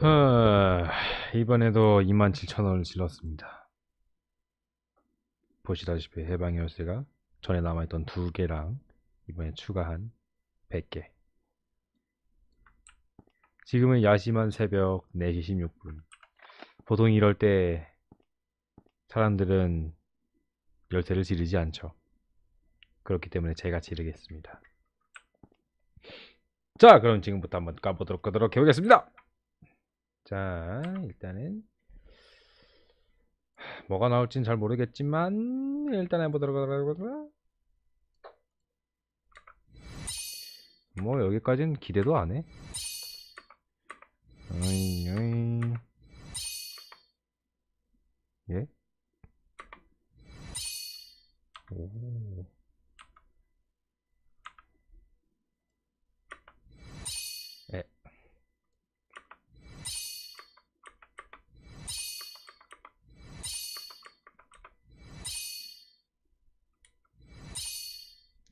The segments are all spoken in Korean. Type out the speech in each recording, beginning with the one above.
하, 이번에도 27,000원을 질렀습니다. 보시다시피 해방 열쇠가 전에 남아있던 두 개랑 이번에 추가한 100개. 지금은 야심한 새벽 4시 16분. 보통 이럴 때 사람들은 열쇠를 지르지 않죠. 그렇기 때문에 제가 지르겠습니다. 자, 그럼 지금부터 한번 까보도록 하도록 해보겠습니다. 자, 일단은 뭐가 나올진 잘 모르겠지만 일단 해보도록 하도록 뭐 여기까지는 기대도 안 해.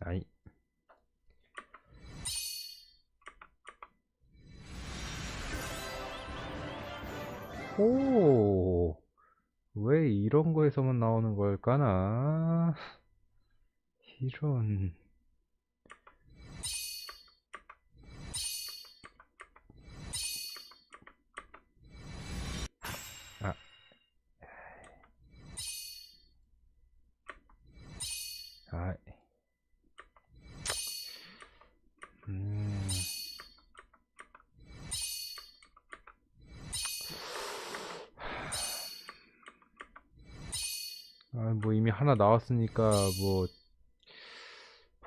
아니. 오. 왜 이런 거에서만 나오는 걸까나? 이런. 아, 뭐 이미 하나 나왔으니까 뭐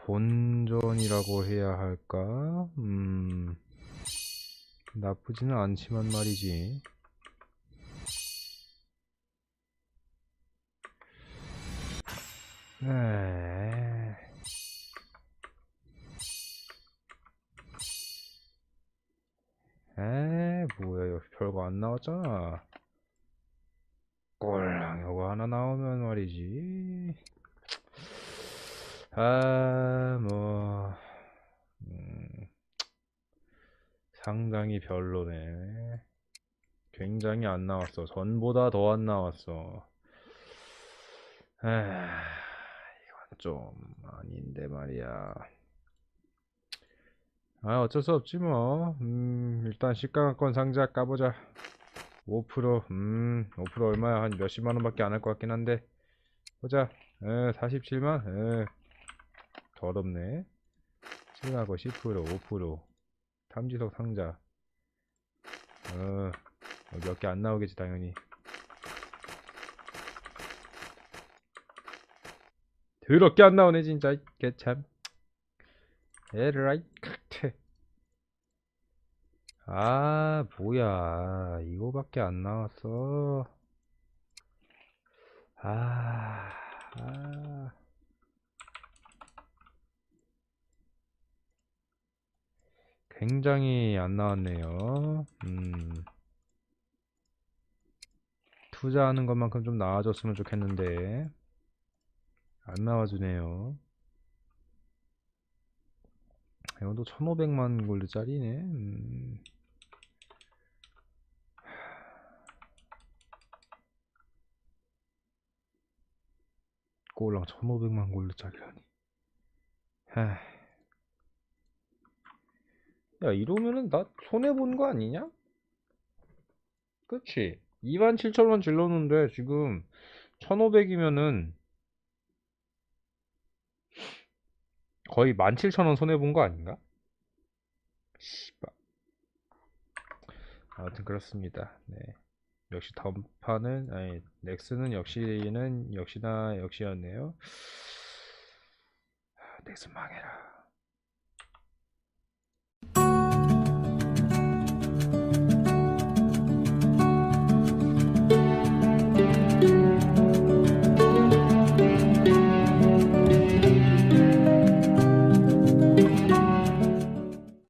본전이라고 해야 할까? 음. 나쁘지는 않지만 말이지. 에. 에, 뭐야, 여기 별거 안 나왔잖아. 꼴랑 요거 하나 나오면 말이지. 아, 뭐, 음, 상당히 별로네. 굉장히 안 나왔어. 전보다 더 안 나왔어. 아, 이건 좀 아닌데 말이야. 아, 어쩔 수 없지 뭐. 음, 일단 시가권 상자 까보자. 5%, 음, 5% 얼마야? 한 몇십만 원밖에 안 할 것 같긴 한데. 보자. 에, 47만? 에, 더럽네. 7하고 10%, 5%. 탐지석 상자. 어, 몇 개 안 나오겠지, 당연히. 더럽게 안 나오네, 진짜. 이게 참. 에라이, 크트. 아, 뭐야. 이거밖에 안 나왔어. 아, 아. 굉장히 안 나왔네요. 음. 투자하는 것만큼 좀 나아졌으면 좋겠는데. 안 나와주네요. 이것도 1500만 골드 짜리네. 음. 꼴랑 1500만 골드짜리라니. 하. 야, 이러면은 나 손해본 거 아니냐? 그치? 27,000원 질렀는데 지금 1500이면은 거의 17,000원 손해본 거 아닌가? 씨발. 아무튼 그렇습니다. 네. 역시 판은 아니 넥슨은 역시는 역시나 역시였네요. 하, 넥슨 망해라.